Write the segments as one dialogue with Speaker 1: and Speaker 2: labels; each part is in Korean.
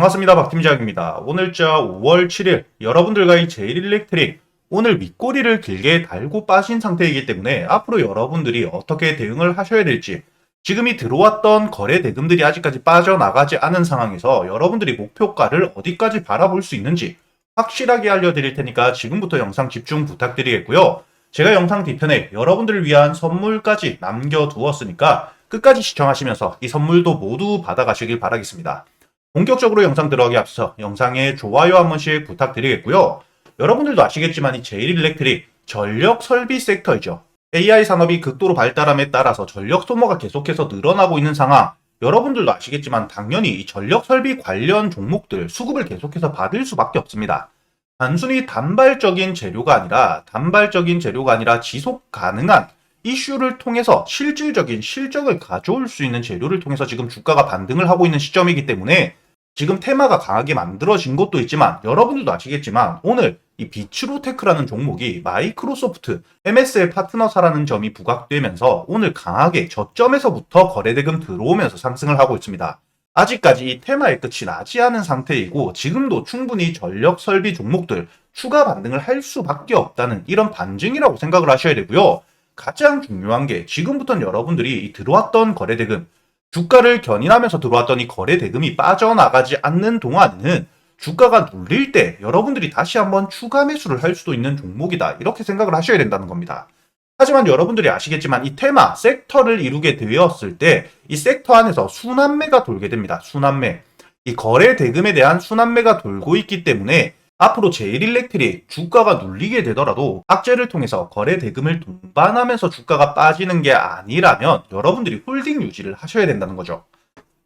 Speaker 1: 반갑습니다. 박팀장입니다. 오늘자 5월 7일 여러분들과의 제일일렉트릭 오늘 밑꼬리를 길게 달고 빠진 상태이기 때문에 앞으로 여러분들이 어떻게 대응을 하셔야 될지 지금이 들어왔던 거래 대금들이 아직까지 빠져나가지 않은 상황에서 여러분들이 목표가를 어디까지 바라볼 수 있는지 확실하게 알려드릴 테니까 지금부터 영상 집중 부탁드리겠고요. 제가 영상 뒤편에 여러분들을 위한 선물까지 남겨두었으니까 끝까지 시청하시면서 이 선물도 모두 받아가시길 바라겠습니다. 본격적으로 영상 들어가기 앞서 영상에 좋아요 한 번씩 부탁드리겠고요. 여러분들도 아시겠지만 이 제일 일렉트릭 전력 설비 섹터이죠. AI 산업이 극도로 발달함에 따라서 전력 소모가 계속해서 늘어나고 있는 상황. 여러분들도 아시겠지만 당연히 이 전력 설비 관련 종목들 수급을 계속해서 받을 수밖에 없습니다. 단순히 단발적인 재료가 아니라 단발적인 재료가 아니라 지속 가능한 이슈를 통해서 실질적인 실적을 가져올 수 있는 재료를 통해서 지금 주가가 반등을 하고 있는 시점이기 때문에 지금 테마가 강하게 만들어진 것도 있지만 여러분들도 아시겠지만 오늘 이 비츠로테크라는 종목이 마이크로소프트 MSL 파트너사라는 점이 부각되면서 오늘 강하게 저점에서부터 거래대금 들어오면서 상승을 하고 있습니다. 아직까지 이 테마의 끝이 나지 않은 상태이고 지금도 충분히 전력 설비 종목들 추가 반등을 할 수밖에 없다는 이런 반증이라고 생각을 하셔야 되고요. 가장 중요한 게 지금부터는 여러분들이 이 들어왔던 거래대금 주가를 견인하면서 들어왔던 이 거래 대금이 빠져나가지 않는 동안에는 주가가 눌릴 때 여러분들이 다시 한번 추가 매수를 할 수도 있는 종목이다. 이렇게 생각을 하셔야 된다는 겁니다. 하지만 여러분들이 아시겠지만 이 테마, 섹터를 이루게 되었을 때 이 섹터 안에서 순환매가 돌게 됩니다. 순환매. 이 거래 대금에 대한 순환매가 돌고 있기 때문에 앞으로 제일 일렉트릭 주가가 눌리게 되더라도 악재를 통해서 거래 대금을 동반하면서 주가가 빠지는 게 아니라면 여러분들이 홀딩 유지를 하셔야 된다는 거죠.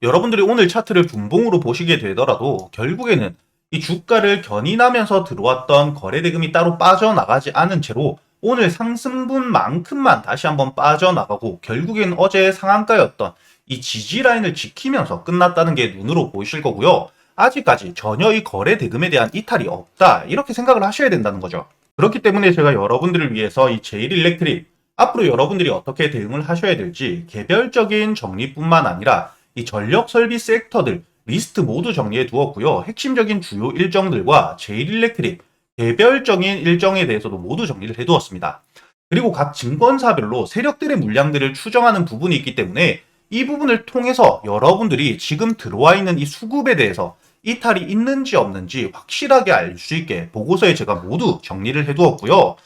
Speaker 1: 여러분들이 오늘 차트를 분봉으로 보시게 되더라도 결국에는 이 주가를 견인하면서 들어왔던 거래 대금이 따로 빠져나가지 않은 채로 오늘 상승분만큼만 다시 한번 빠져나가고 결국엔 어제 상한가였던 이 지지 라인을 지키면서 끝났다는 게 눈으로 보이실 거고요. 아직까지 전혀 이 거래 대금에 대한 이탈이 없다. 이렇게 생각을 하셔야 된다는 거죠. 그렇기 때문에 제가 여러분들을 위해서 이 제일 일렉트릭 앞으로 여러분들이 어떻게 대응을 하셔야 될지 개별적인 정리뿐만 아니라 이 전력 설비 섹터들 리스트 모두 정리해 두었고요. 핵심적인 주요 일정들과 제일 일렉트릭 개별적인 일정에 대해서도 모두 정리를 해 두었습니다. 그리고 각 증권사별로 세력들의 물량들을 추정하는 부분이 있기 때문에 이 부분을 통해서 여러분들이 지금 들어와 있는 이 수급에 대해서 이탈이 있는지 없는지 확실하게 알 수 있게 보고서에 제가 모두 정리를 해 두었고요.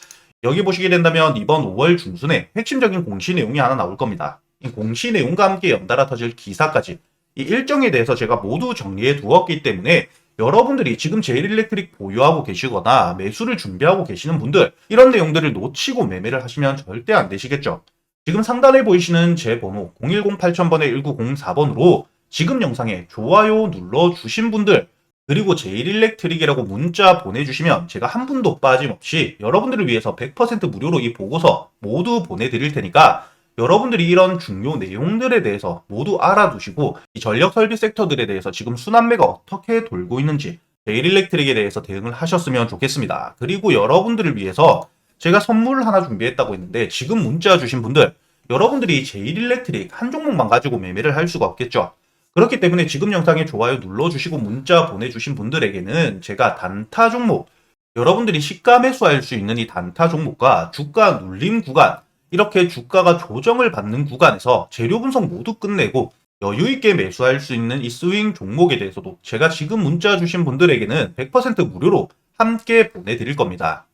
Speaker 1: 여기 보시게 된다면 이번 5월 중순에 핵심적인 공시 내용이 하나 나올 겁니다. 이 공시 내용과 함께 연달아 터질 기사까지 이 일정에 대해서 제가 모두 정리해 두었기 때문에 여러분들이 지금 제일 일렉트릭 보유하고 계시거나 매수를 준비하고 계시는 분들 이런 내용들을 놓치고 매매를 하시면 절대 안 되시겠죠. 지금 상단에 보이시는 제 번호 010-8000번에 1904번으로 지금 영상에 좋아요 눌러주신 분들 그리고 제일일렉트릭이라고 문자 보내주시면 제가 한 분도 빠짐없이 여러분들을 위해서 100% 무료로 이 보고서 모두 보내드릴 테니까 여러분들이 이런 중요 내용들에 대해서 모두 알아두시고 이 전력 설비 섹터들에 대해서 지금 순환매가 어떻게 돌고 있는지 제일일렉트릭에 대해서 대응을 하셨으면 좋겠습니다. 그리고 여러분들을 위해서 제가 선물 하나 준비했다고 했는데 지금 문자 주신 분들 여러분들이 제일일렉트릭 한 종목만 가지고 매매를 할 수가 없겠죠. 그렇기 때문에 지금 영상에 좋아요 눌러주시고 문자 보내주신 분들에게는 제가 단타 종목 여러분들이 시가 매수할 수 있는 이 단타 종목과 주가 눌림 구간 이렇게 주가가 조정을 받는 구간에서 재료 분석 모두 끝내고 여유 있게 매수할 수 있는 이 스윙 종목에 대해서도 제가 지금 문자 주신 분들에게는 100% 무료로 함께 보내드릴 겁니다.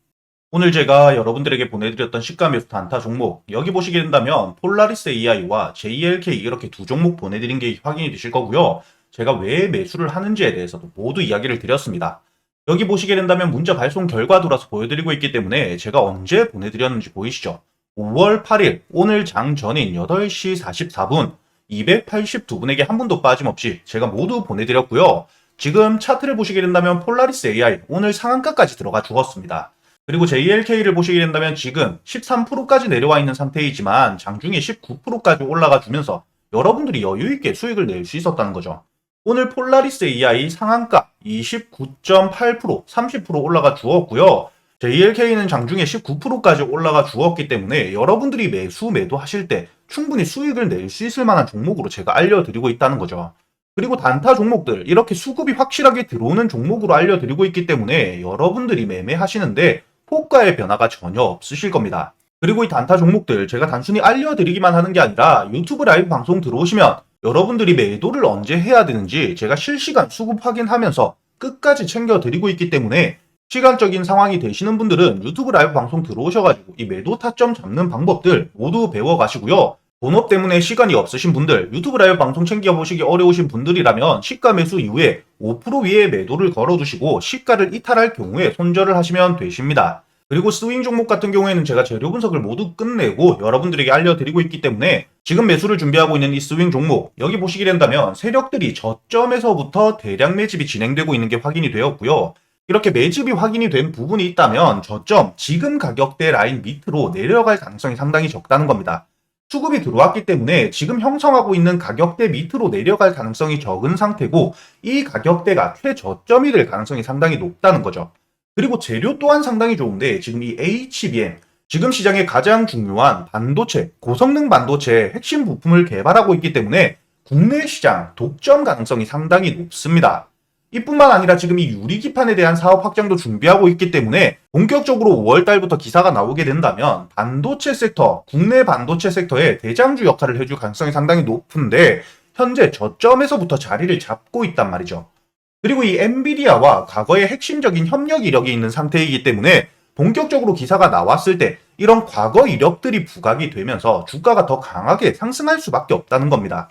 Speaker 1: 오늘 제가 여러분들에게 보내드렸던 시가 매수 단타 종목 여기 보시게 된다면 폴라리스 AI와 JLK 이렇게 두 종목 보내드린 게 확인이 되실 거고요. 제가 왜 매수를 하는지에 대해서도 모두 이야기를 드렸습니다. 여기 보시게 된다면 문자 발송 결과도라서 보여드리고 있기 때문에 제가 언제 보내드렸는지 보이시죠? 5월 8일 오늘 장 전인 8시 44분 282분에게 한 분도 빠짐없이 제가 모두 보내드렸고요. 지금 차트를 보시게 된다면 폴라리스 AI 오늘 상한가까지 들어가 죽었습니다. 그리고 JLK를 보시게 된다면 지금 13%까지 내려와 있는 상태이지만 장중에 19%까지 올라가 주면서 여러분들이 여유 있게 수익을 낼 수 있었다는 거죠. 오늘 폴라리스 AI 상한가 29.8% 30% 올라가 주었고요. JLK는 장중에 19%까지 올라가 주었기 때문에 여러분들이 매수 매도 하실 때 충분히 수익을 낼 수 있을 만한 종목으로 제가 알려드리고 있다는 거죠. 그리고 단타 종목들 이렇게 수급이 확실하게 들어오는 종목으로 알려드리고 있기 때문에 여러분들이 매매하시는데 호가의 변화가 전혀 없으실 겁니다. 그리고 이 단타 종목들 제가 단순히 알려드리기만 하는 게 아니라 유튜브 라이브 방송 들어오시면 여러분들이 매도를 언제 해야 되는지 제가 실시간 수급 확인하면서 끝까지 챙겨드리고 있기 때문에 시간적인 상황이 되시는 분들은 유튜브 라이브 방송 들어오셔가지고 이 매도 타점 잡는 방법들 모두 배워가시고요. 본업 때문에 시간이 없으신 분들, 유튜브 라이브 방송 챙겨보시기 어려우신 분들이라면 시가 매수 이후에 5% 위에 매도를 걸어두시고 시가를 이탈할 경우에 손절을 하시면 되십니다. 그리고 스윙 종목 같은 경우에는 제가 재료 분석을 모두 끝내고 여러분들에게 알려드리고 있기 때문에 지금 매수를 준비하고 있는 이 스윙 종목 여기 보시게 된다면 세력들이 저점에서부터 대량 매집이 진행되고 있는 게 확인이 되었고요. 이렇게 매집이 확인이 된 부분이 있다면 저점 지금 가격대 라인 밑으로 내려갈 가능성이 상당히 적다는 겁니다. 수급이 들어왔기 때문에 지금 형성하고 있는 가격대 밑으로 내려갈 가능성이 적은 상태고 이 가격대가 최저점이 될 가능성이 상당히 높다는 거죠. 그리고 재료 또한 상당히 좋은데 지금 이 HBM 지금 시장에 가장 중요한 반도체, 고성능 반도체 핵심 부품을 개발하고 있기 때문에 국내 시장 독점 가능성이 상당히 높습니다. 이뿐만 아니라 지금 이 유리기판에 대한 사업 확장도 준비하고 있기 때문에 본격적으로 5월 달부터 기사가 나오게 된다면 반도체 섹터, 국내 반도체 섹터의 대장주 역할을 해줄 가능성이 상당히 높은데 현재 저점에서부터 자리를 잡고 있단 말이죠. 그리고 이 엔비디아와 과거의 핵심적인 협력 이력이 있는 상태이기 때문에 본격적으로 기사가 나왔을 때 이런 과거 이력들이 부각이 되면서 주가가 더 강하게 상승할 수밖에 없다는 겁니다.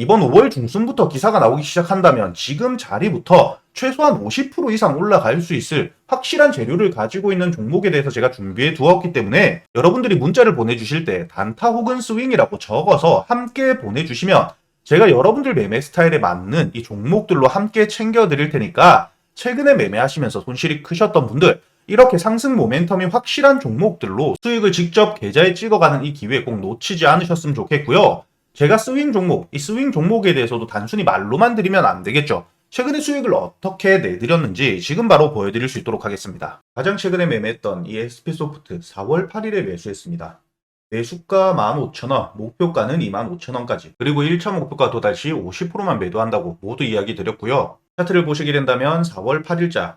Speaker 1: 이번 5월 중순부터 기사가 나오기 시작한다면 지금 자리부터 최소한 50% 이상 올라갈 수 있을 확실한 재료를 가지고 있는 종목에 대해서 제가 준비해 두었기 때문에 여러분들이 문자를 보내주실 때 단타 혹은 스윙이라고 적어서 함께 보내주시면 제가 여러분들 매매 스타일에 맞는 이 종목들로 함께 챙겨 드릴 테니까 최근에 매매하시면서 손실이 크셨던 분들 이렇게 상승 모멘텀이 확실한 종목들로 수익을 직접 계좌에 찍어가는 이 기회 꼭 놓치지 않으셨으면 좋겠고요. 제가 스윙 종목, 이 스윙 종목에 대해서도 단순히 말로만 드리면 안 되겠죠. 최근에 수익을 어떻게 내드렸는지 지금 바로 보여드릴 수 있도록 하겠습니다. 가장 최근에 매매했던 이 SP소프트 4월 8일에 매수했습니다. 매수가 15,000원, 목표가는 25,000원까지, 그리고 1차 목표가 도달 시 50%만 매도한다고 모두 이야기 드렸고요. 차트를 보시게 된다면 4월 8일자,